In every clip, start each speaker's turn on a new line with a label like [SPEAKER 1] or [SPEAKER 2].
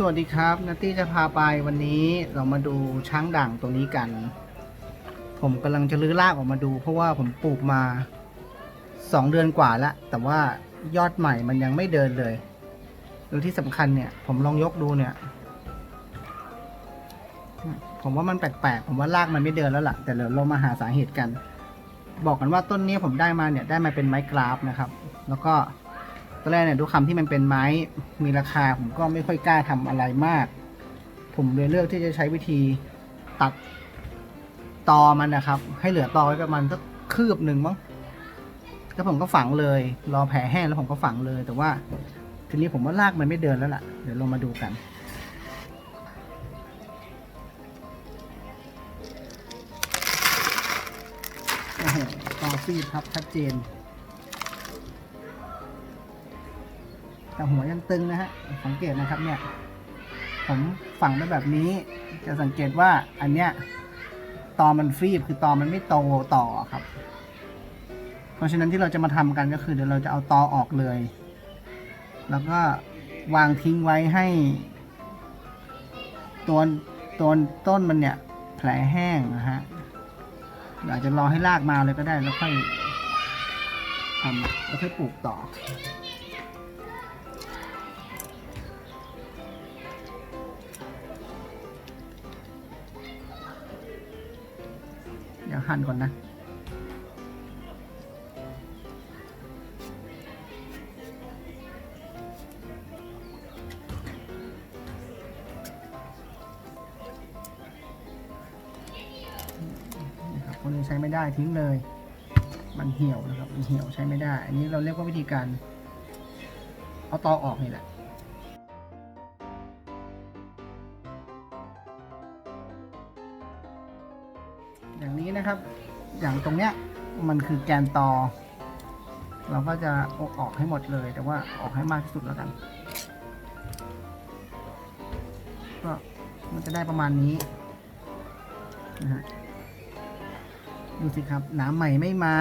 [SPEAKER 1] สวัสดีครับนัตตี้จะพาไปวันนี้เรามาดูช้างด่างตัวนี้กัน ผมกำลังจะลื้อรากออกมาดู เพราะว่าผมปลูกมาสองเดือนกว่าแล้วแต่ว่ายอดใหม่มันยังไม่เดินเลยแล้วที่สำคัญเนี่ย ผมลองยกดูเนี่ย ผมว่ามันแปลกๆ ผมว่ารากมันไม่เดินแล้วล่ะ แต่เดี๋ยวเรามาหาสาเหตุกัน บอกกันว่าต้นนี้ผมได้มาเนี่ยได้มาเป็นไม้กราฟนะครับ แล้วก็ แรกเนี่ยดูคำที่มันเป็นไม้มีราคา ผมก็ไม่ค่อยกล้าทำอะไรมาก ผมเลยเลือกที่จะใช้วิธีตัดตอมันนะครับ ให้เหลือตอไว้ประมาณสักคืบหนึ่งมั้งแล้วผมก็ฝังเลย รอแผลแห้งแล้วผมก็ฝังเลย แต่ว่า ทีนี้ผมว่ารากมันไม่เดินแล้วล่ะ เดี๋ยวเรามาดูกันโอ้โหตอฟีดครับชัดเจน แต่หัวยังตึงนะฮะสังเกตนะครับเนี่ยผมฝังไว้แบบนี้ จะสังเกตว่าอันเนี้ยตอมันฟีบคือตอมันไม่โตต่อครับ เพราะฉะนั้นที่เราจะมาทำกันก็คือเดี๋ยวเราจะเอาตอออกเลย แล้วก็วางทิ้งไว้ให้ตัวตัวต้นมันเนี่ยแผลแห้งนะฮะอาจจะรอให้รากมาเลยก็ได้แล้วค่อยทำแล้วค่อยปลูกต่อ หั่นก่อนนะ นะครับพวกนี้ใช้ไม่ได้ทิ้งเลย มันเหี่ยวนะครับ มันเหี่ยวใช้ไม่ได้ อันนี้เราเรียกว่าวิธีการ เอาตอออกนี่แหละ นี้นะครับ อย่างตรงเนี้ยมันคือแกนตอ เราก็จะอออกให้หมดเลย แต่ว่าออกให้มากที่สุดแล้วกันก็มันจะได้ประมาณนี้นะฮะดูสิครับน้ำใหม่ไม่มา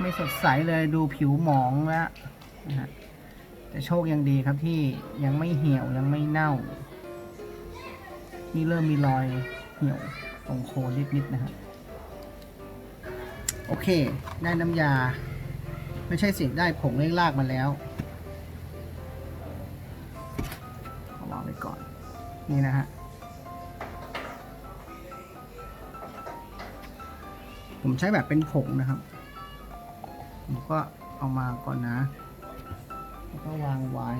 [SPEAKER 1] ไม่สดใสเลยดูผิวหมองแล้วนะฮะแต่โชคยังดีครับที่ยังไม่เหี่ยวยังไม่เน่า นี่เริ่มมีรอยเหี่ยว ตรงโคนนิดๆนะฮะโอเค ได้น้ำยา ไม่ใช่สิได้ผงเล่งลากมาแล้วเอาวางไว้ก่อน นี่นะฮะผมใช้แบบเป็นผงนะครับ ผมก็เอามาก่อนนะ แล้วก็วางไว้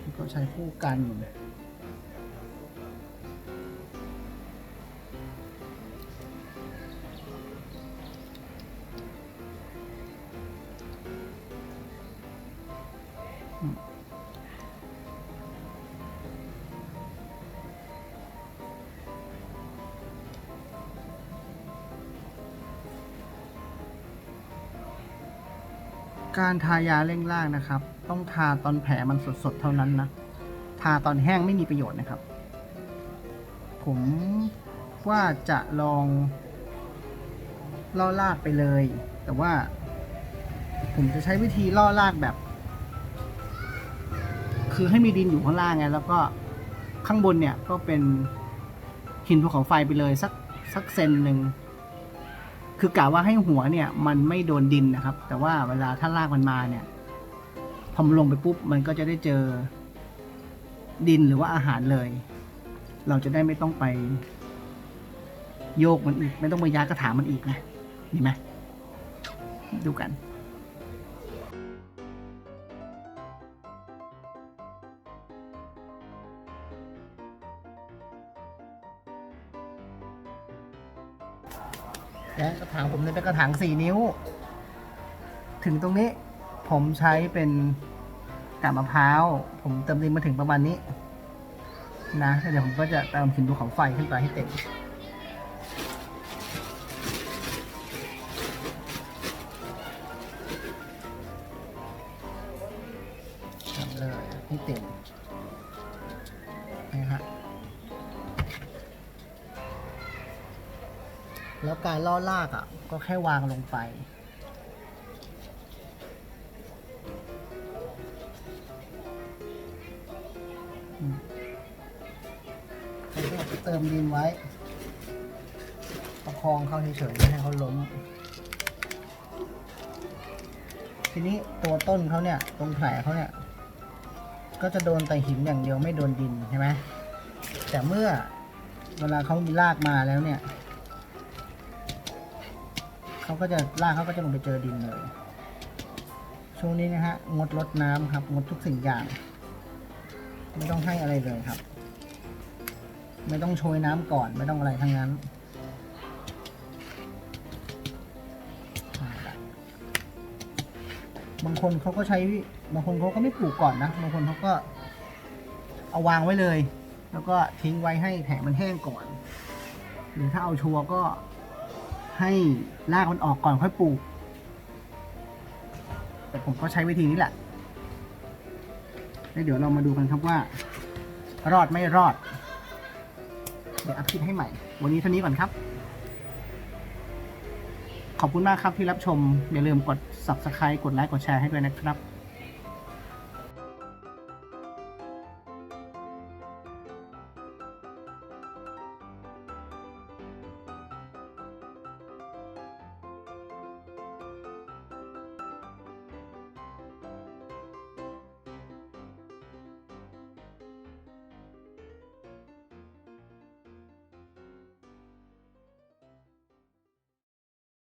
[SPEAKER 1] แล้วก็ใช้คู่กัน การทายาเร่งล่างนะครับ ต้องทาตอนแผลมันสดๆเท่านั้นนะ ทาตอนแห้งไม่มีประโยชน์นะครับ ผมว่าจะลองล่อลากไปเลย แต่ว่า ผมจะใช้วิธีล่อลากแบบ คือให้มีดินอยู่ข้างล่างไงแล้วก็ข้างบนเนี่ยก็เป็นหินภูเขาไฟไปเลยสักสักเซนหนึ่ง คือกะว่าให้หัวเนี่ย มันไม่โดนดินนะครับ แต่ว่าเวลาถ้าลากมันมาเนี่ยพอมันลงไปปุ๊บมันก็จะได้เจอดินหรือว่าอาหารเลย เราจะได้ไม่ต้องไป โยกมันอีก ไม่ต้องไปย้ายกระถางมันอีกนะดีไหมดูกัน และกระถางผมเนี่ยเป็นกระถางสี่นิ้ว ถึงตรงนี้ผมใช้เป็นกาบมะพร้าว ผมเติมดินมาถึงประมาณนี้ นะเดี๋ยวผมก็จะเติมหินภูเขาไฟขึ้นไปให้เต็มทำเลยให้เต็มนะฮะ แล้วการล่อลากอะ ก็แค่วางลงไป เติมดินไว้ ประคองเข้าเฉยๆไม่ให้เขาล้ม ทีนี้ตัวต้นเขาเนี่ย ตรงแผลเขาเนี่ย ก็จะโดนแต่หินอย่างเดียวไม่โดนดินใช่ไหมแต่เมื่อเวลาเขามีรากมาแล้วเนี่ย เขาก็จะรากเขาก็จะลงไปเจอดินเลย ช่วงนี้นะฮะงดลดน้ำครับงดทุกสิ่งอย่าง ไม่ต้องให้อะไรเลยครับ ไม่ต้องโชยน้ำก่อนไม่ต้องอะไรทั้งนั้นบางคนเขาก็ใช้บางคนเขาก็ไม่ปลูกก่อนนะบางคนเขาก็เอาวางไว้เลย แล้วก็ทิ้งไว้ให้แผงมันแห้งก่อน หรือถ้าเอาชัวร์ก็ ให้รากมันออกก่อนค่อยปลูก แต่ผมก็ใช้วิธีนี้แหละแล้วเดี๋ยวเรามาดูกันครับว่า รอดไม่รอด เดี๋ยวอัพคลิปให้ใหม่ วันนี้เท่านี้ก่อนครับ ขอบคุณมากครับที่รับชม อย่าลืมกด subscribe กดไลค์กดแชร์ให้ด้วยนะครับ